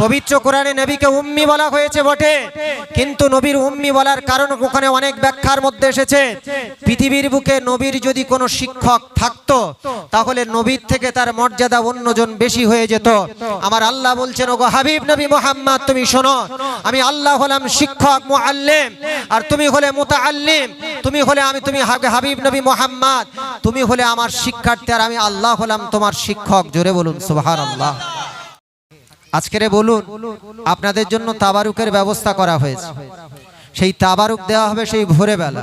পবিত্র কোরআনে নবীকে উম্মি বলা হয়েছে বটে। কিন্তু নবীর উম্মি বলার কারণ ওখানে অনেক ব্যাখ্যার মধ্যে এসেছে। পৃথিবীর বুকে নবীর যদি কোনো শিক্ষক থাকতো, তাহলে নবীর থেকে তার মর্যাদা অন্যজন বেশি হয়ে যেত। আমার আল্লাহ বলছেন, ওগো হাবিব নবী মোহাম্মদ, তুমি শোনো, আমি আল্লাহ হলাম শিক্ষক, মুআল্লিম, আর তুমি হলে মুতাআল্লিম, তুমি হলে আমি, তুমি হাবিব নবী মোহাম্মদ, তুমি হলে আমার শিক্ষার্থী, আর আমি আল্লাহ হলাম তোমার শিক্ষক। জোরে বলুন, সুবহানাল্লাহ। আজকের বলুন, আপনাদের জন্য তাবারুকের ব্যবস্থা করা হয়েছে। সেই তাবারুক দেওয়া হবে সেই ভোরবেলা।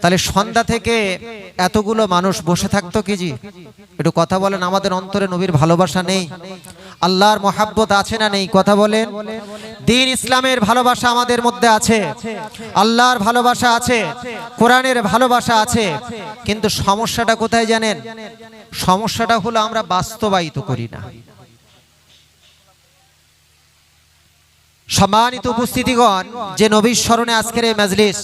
তাহলে সন্ধ্যা থেকে এতগুলো মানুষ বসে থাকতো কি জি? একটু কথা বলেন, আমাদের অন্তরে নবীর ভালোবাসা নেই। আল্লাহর মহাব্বত আছে না নেই? কথা বলেন। দিন ইসলামের ভালোবাসা আমাদের মধ্যে আছে। আল্লাহর ভালোবাসা আছে। কোরআনের ভালোবাসা আছে। কিন্তু সমস্যাটা কোথায় জানেন? সমস্যাটা হলো আমরা বাস্তবায়িত করি না। সম্মানিত উপস্থিতিগণ, যে নবীর স্মরণে আজকের এই মাজলিস,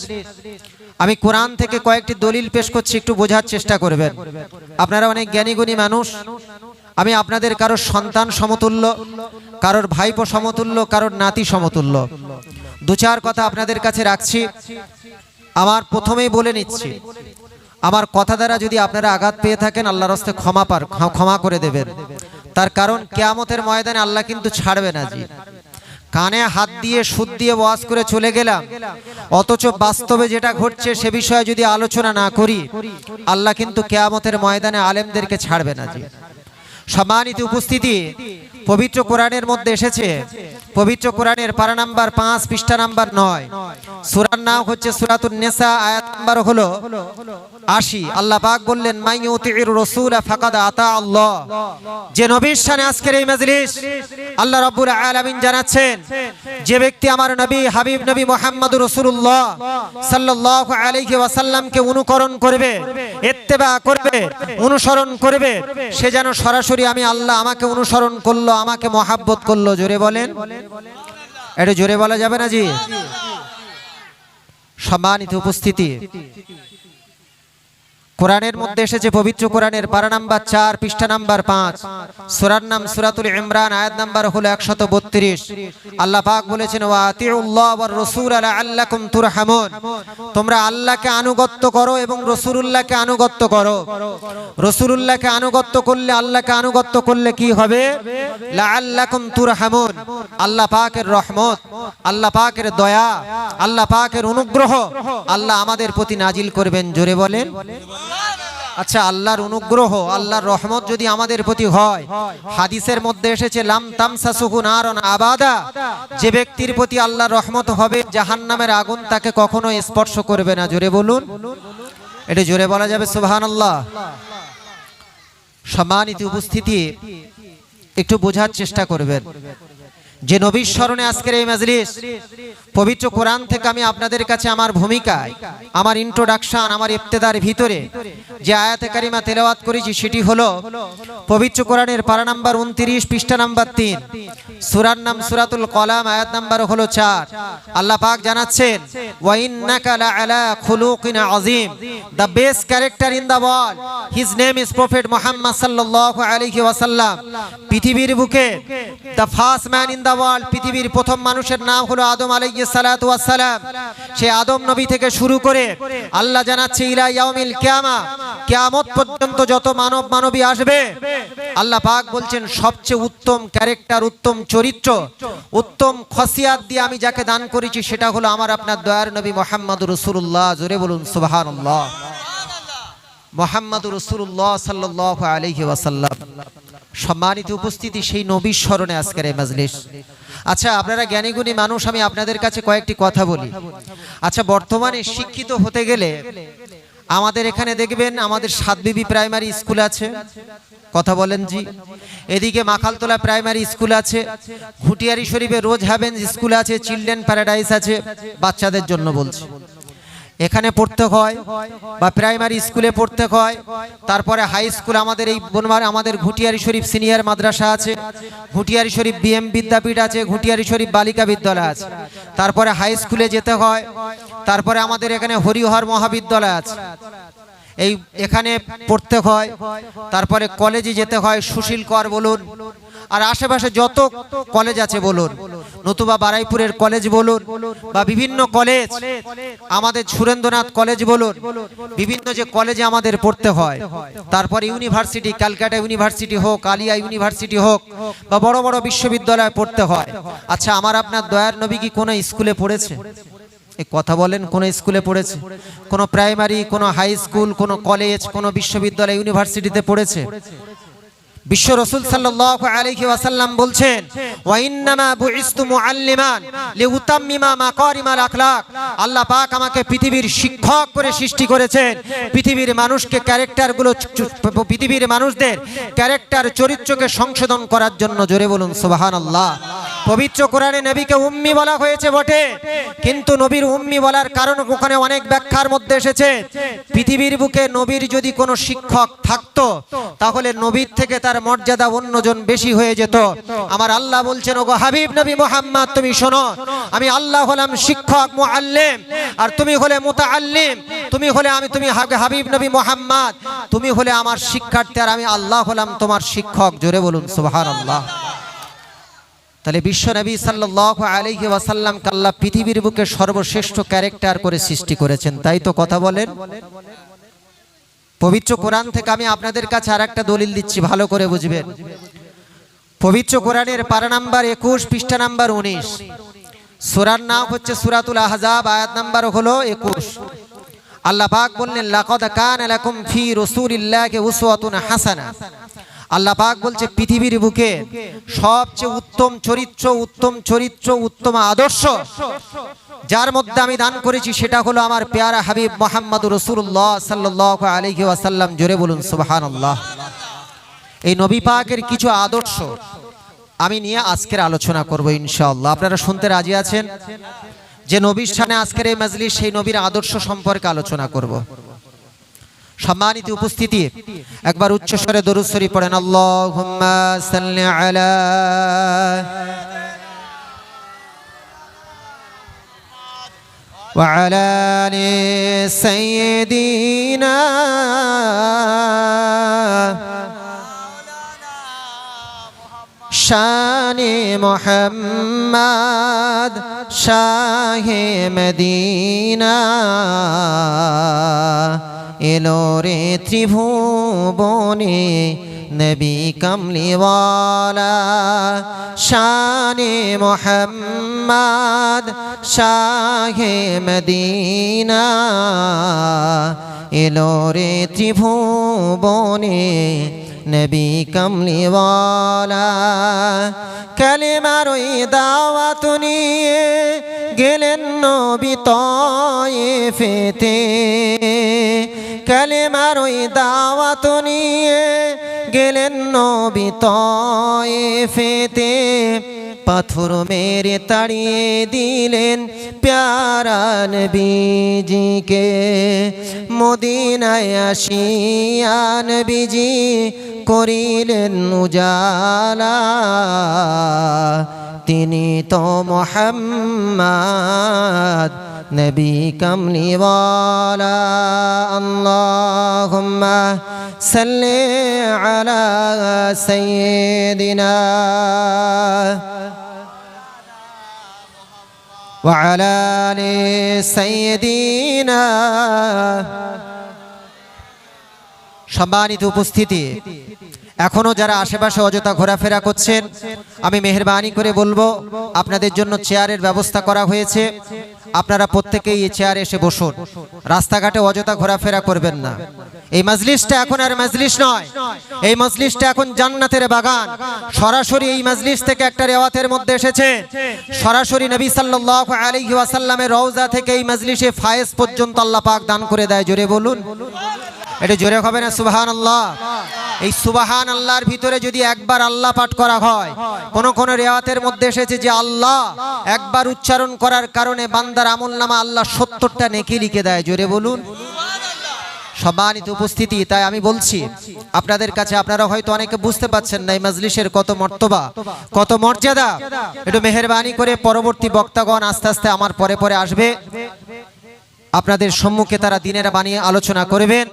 আমি কোরআন থেকে কয়েকটি দলিল পেশ করছি, একটু বোঝার চেষ্টা করবেন। আপনারা অনেক জ্ঞানীগুণী মানুষ। আমি আপনাদের কারোর সন্তান সমতুল্য, কারোর ভাইপো সমতুল্য, কারোর নাতি সমতুল্য। দু চার কথা আপনাদের কাছে রাখছি। আমার প্রথমেই বলে নিচ্ছি, আমার কথা দ্বারা যদি আপনারা আঘাত পেয়ে থাকেন, আল্লাহর হস্তে ক্ষমা পার, ক্ষমা করে দেবেন। তার কারণ কেয়ামতের ময়দানে আল্লাহ কিন্তু ছাড়বে না, জি। কানে হাত দিয়ে সুদ দিয়ে ওয়াজ করে চলে গেলাম। অথচ বাস্তবে যেটা ঘটছে সে বিষয়ে যদি আলোচনা না করি, আল্লাহ কিন্তু কেয়ামতের ময়দানে আলেমদেরকে ছাড়বে না যে সম্মানিত উপস্থিতি পবিত্র কোরআনের মধ্যে এসেছে। পবিত্র কোরআনের পারা নাম্বার পাঁচ, পৃষ্ঠা নাম্বার নয়। সুরার নাম হচ্ছে সুরাতুন নেসা, আয়াত নাম্বার হলো আশি। আল্লাহ পাক বললেন মাই ইউতির রসুল ফাকাদ আতা আল্লাহ। যে নবীর শানে আজকের এই মজলিস, আল্লাহ রাব্বুল আলামিন জানাচ্ছেন, যে ব্যক্তি আমার নবী, হাবিব নবী মোহাম্মদ রসুল্লাহ সাল্লাল্লাহু আলাইহি ওয়াসাল্লামকে অনুকরণ করবে, ইত্তেবা করবে, অনুসরণ করবে, সে যেন সরাসরি আমি আল্লাহ আমাকে অনুসরণ করল আমাকে মহাব্বত করল জোরে বলেন। এটা জোরে বলা যাবে না জি? সম্মানিত উপস্থিতি। কোরআনের মধ্যে এসেছে পবিত্র কোরআনের পারা নাম্বার চার, পৃষ্ঠা নাম্বার পাঁচ। সুরার নাম সুরাতুল ইমরান, আয়াত নাম্বার হলো একশত বত্রিশ। আল্লাহ পাক বলেছেন তুরহামুন। তোমরা আল্লাহকে আনুগত্য করো এবং রসুলুল্লাহকে আনুগত্য করো। রসুলুল্লাহকে আনুগত্য করলে আল্লাহকে আনুগত্য করলে কি হবে? লাআল্লাকুম তুরহামুন। আল্লাহ পাকের রহমত, আল্লাহ পাকের দয়া, আল্লাহ পাকের অনুগ্রহ, আল্লাহ আমাদের প্রতি নাজিল করবেন। জোরে বলেন। আচ্ছা আল্লাহর অনুগ্রহ, আল্লাহর রহমত যদি আমাদের প্রতি হয়। হাদিসের মধ্যে এসেছে, লাম তামসাসুহু নারন আবাদা। যে ব্যক্তির প্রতি আল্লাহর রহমত হবে, জাহান্নামের আগুন তাকে কখনো স্পর্শ করবে না। জোরে বলুন। এটা জোরে বলা যাবে, সুবহানাল্লাহ। সম্মানিত উপস্থিতি, একটু বোঝার চেষ্টা করবেন। যে নবীর স্মরণে আজকের এই মাজলিস, পবিত্র কোরআন থেকে আমি আপনাদের কাছে আমার ভূমিকায়, আমার ইন্ট্রোডাকশন আমার ইফতেদার ভিতরে যে আয়াতে কারিমা তেলাওয়াত করেছি সেটি হলো পবিত্র কোরআনের পারা নাম্বার উনত্রিশ, পৃষ্ঠা নাম্বার তিন। সুরার নাম সুরাতুল কলাম, আয়াত নাম্বার হলো চার। আল্লাহ পাক জানাচ্ছেন আযীম। The best character in the world, his name is prophet Muhammad সাল্লাল্লাহু আলাইহি ওয়াসাল্লাম। পৃথিবীর বুকে, the first man in the world পৃথিবীর প্রথম মানুষের নাম হলো আদম আলাইহিস সালাতু ওয়াস সালাম। সে আদম নবী থেকে শুরু করে আল্লাহ জানাচ্ছে, ইলা ইয়াউমিল কিয়ামা কিয়ামত পর্যন্ত যত মানব মানবী আসবে, আল্লাহ পাক বলছেন, সবচেয়ে উত্তম ক্যারেক্টার উত্তম চরিত্র, উত্তম খসিয়াত দিয়ে আমি যাকে দান করেছি, সেটা হলো আমার আপনার দয়ার নবী মোহাম্মদ রসুল্লাহ। জোরে বলুন, সুবহানাল্লাহ। মোহাম্মদ রসুল্লাহ সাল্লাহ আলহি ওয়াসাল্লাম। সম্মানিত উপস্থিতি সেই নবীর স্মরণে আজকের এই মাজলিস। আচ্ছা আপনারা জ্ঞানীগুণী মানুষ, আমি আপনাদের কাছে কয়েকটি কথা বলি। আচ্ছা বর্তমানে শিক্ষিত হতে গেলে আমাদের এখানে দেখবেন আমাদের সাতবিবি প্রাইমারি স্কুল আছে। কথা বলেন জি। এদিকে মাখালতলা প্রাইমারি স্কুল আছে। ঘুটিয়ারি শরীফে রোজ হ্যাভেন্স স্কুল আছে। চিলড্রেন প্যারাডাইস আছে। বাচ্চাদের জন্য বলছি। এখানে পড়তে হয় বা প্রাইমারি স্কুলে পড়তে হয়। তারপরে হাই স্কুল আমাদের এই বনমার, আমাদের ঘুটিয়ারি শরীফ সিনিয়র মাদ্রাসা আছে। ঘুটিয়ারি শরীফ বিএম বিদ্যাপীঠ আছে, ঘুটিয়ারি শরীফ বালিকা বিদ্যালয় আছে। তারপরে হাই স্কুলে যেতে হয়। তারপরে আমাদের এখানে হরিহর মহাবিদ্যালয় আছে। এই এখানে পড়তে হয়। তারপরে কলেজে যেতে হয়, সুশীল কর বলুন আর আশেপাশে যত কলেজ আছে বলুন, নতুবা বারাইপুরের কলেজ বলুন বা বিভিন্ন কলেজ আমাদের সুরেন্দ্রনাথ কলেজ বলুন, বিভিন্ন যে কলেজে আমাদের পড়তে হয়, তারপর ইউনিভার্সিটি ক্যালকাটা ইউনিভার্সিটি হোক, আলিয়া ইউনিভার্সিটি হোক বা বড় বড় বিশ্ববিদ্যালয়ে পড়তে হয়। আচ্ছা আমার আপনার দয়ার নবী কি কোনো স্কুলে পড়েছে? এই কথা বলেন, কোন স্কুলে পড়েছে? কোন প্রাইমারি কোন হাই স্কুল কোন কলেজ কোন বিশ্ববিদ্যালয় ইউনিভার্সিটিতে পড়েছে? বিশ্ব রসুল সাল্লাল্লাহু আলাইহি ওয়াসাল্লাম বলছেন, ওয়া ইন্নামা বুইস্তু মুআল্লিমান লিউতাম্মিমা মাকারিমাল আখলাক। আল্লাহ পাক আমাকে পৃথিবীর শিক্ষক করে সৃষ্টি করেছেন। পৃথিবীর মানুষকে ক্যারেক্টারগুলো পৃথিবীর মানুষদের ক্যারেক্টার চরিত্রকে সংশোধন করার জন্য জোরে বলুন, সুবহানাল্লাহ। পবিত্র কোরআনে নবীকে উম্মি বলা হয়েছে বটে। কিন্তু নবীর উম্মি বলার কারণ ওখানে অনেক ব্যাখ্যার মধ্যে এসেছে। পৃথিবীর বুকে নবীর যদি কোনো শিক্ষক থাকতো, তাহলে নবীর থেকে তার মর্যাদা অন্যজন বেশি হয়ে যেত। আমার আল্লাহ বলছেন, ওগো হাবিব নবী মোহাম্মদ, তুমি শোনো, আমি আল্লাহ হলাম শিক্ষক, মুআল্লিম, আর তুমি হলে মুতাআল্লিম, তুমি হলে আমি, তুমি হাবিব নবী মোহাম্মদ, তুমি হলে আমার শিক্ষার্থী, আর আমি আল্লাহ হলাম তোমার শিক্ষক। জোরে বলুন, সুবহানাল্লাহ। তাহলে বিশ্ব নবী সাল্লাল্লাহু আলাইহি ওয়াসাল্লাম আল্লাহ পৃথিবীর বুকে সর্বশ্রেষ্ঠ ক্যারেক্টার করে সৃষ্টি করেছেন, তাই তো কথা বলেন? পবিত্র কোরআন থেকে আমি আপনাদের কাছে আর একটা দলিল দিচ্ছি, ভালো করে বুঝবেন। পবিত্র কোরআনের পারা নাম্বার একুশ, পৃষ্ঠা নাম্বার উনিশ। সুরার নাম হচ্ছে সুরাতুল আহজাব, আয়াত নাম্বার হলো একুশ। আল্লাহ পাক বললেন, লাকাদ কানা লাকুম ফি রাসূলিল্লাহি উসওয়াতুন হাসানা। আল্লাহ পাক বলছে, পৃথিবীর বুকে সবচেয়ে উত্তম চরিত্র উত্তম চরিত্র, উত্তম আদর্শ যার মধ্যে আমি দান করেছি সেটা হলো আমার পেয়ারা হাবিব মোহাম্মদ রসুল্লাহ সাল্লাহ আলহি ওয়াসাল্লাম। জোরে বলুন, সুবহানাল্লাহ। এই নবী পাকের কিছু আদর্শ আমি নিয়ে আজকের আলোচনা করব ইনশাআল্লাহ। আপনারা শুনতে রাজি আছেন? যে নবীর সামনে আজকের এই মজলিস, সেই নবীর আদর্শ সম্পর্কে আলোচনা করব। সম্মানিত উপস্থিতি একবার উচ্চ স্বরে দরুদ পড়েন আল্লাহুম্মা সাল্লি আলা وعلى آل سيدنا শান মোহাম্মদ শাহ মদিনা এলো রে ত্রিভুবনে নবী কমলিওয়ালা। শানে মোহাম্মদ শাহ মদিনা। এলো রে ত্রিভুবনে নবী কমলিওয়ালা। কালেমার ওই দাওয়াত নিয়ে গেলেন নবী তয়ে ফেতে কালেমার ওই দাওয়াত নিয়ে গেলেন নবী তয়ে ফেতে পাথর মেরে তাড়িয়ে দিলেন প্যারান বিজিকে মদিনায় আসিয়ান বিজি করিলেন উজালা। তিনি তো মোহাম্মদ নবী কমলিওয়ালা আল্লাহুম্মা সাল্লি আলা সাইয়্যিদিনা وعلى آل سيدنا সম্মানিত উপস্থিতি এখনো যারা আশেপাশে অযথা ঘোরাফেরা করছেন আমি মেহরবানি করে বলবো আপনাদের জন্য চেয়ারের ব্যবস্থা করা হয়েছে আপনারা প্রত্যেকেই এই চেয়ারে এসে বসুন। রাস্তাঘাটে অযথা ঘোরাফেরা করবেন না। এই মজলিসটা এখন আর মজলিস নয়। এই মজলিসটা এখন জান্নাতের বাগান। সরাসরি এই মজলিস থেকে একটা রেওয়াতের মধ্যে এসেছে। সরাসরি নবী সাল্লাল্লাহু আলাইহি ওয়াসাল্লামের রওজা থেকে এই মজলিসে ফায়েজ পর্যন্ত আল্লাহ পাক দান করে দেয়। জোরে বলুন। এটা জোরে হবে না? সুবাহান আল্লাহ এই সুবাহান আল্লাহর ভিতরে যদি একবার আল্লাহ পাঠ করা হয়, কোন কোন রেওয়াতের মধ্যে এসেছে যে আল্লাহ একবার উচ্চারণ করার কারণে বান্দার আমল নামা আল্লাহ সত্তরটা নেকি লিখে দেয়, জোরে বলুন। সম্মানিত উপস্থিতি, তাই আমি বলছি, আপনাদের কাছে আপনারা হয়তো অনেকে বুঝতে পাচ্ছেন না এই মজলিসের কত মর্তবা, কত মর্যাদা। একটু মেহরবানি করে পরবর্তী বক্তাগণ আস্তে আস্তে আমার পরে পরে আসবে। আপনাদের সম্মুখে তারা দিনের বানিয়ে আলোচনা করবেন।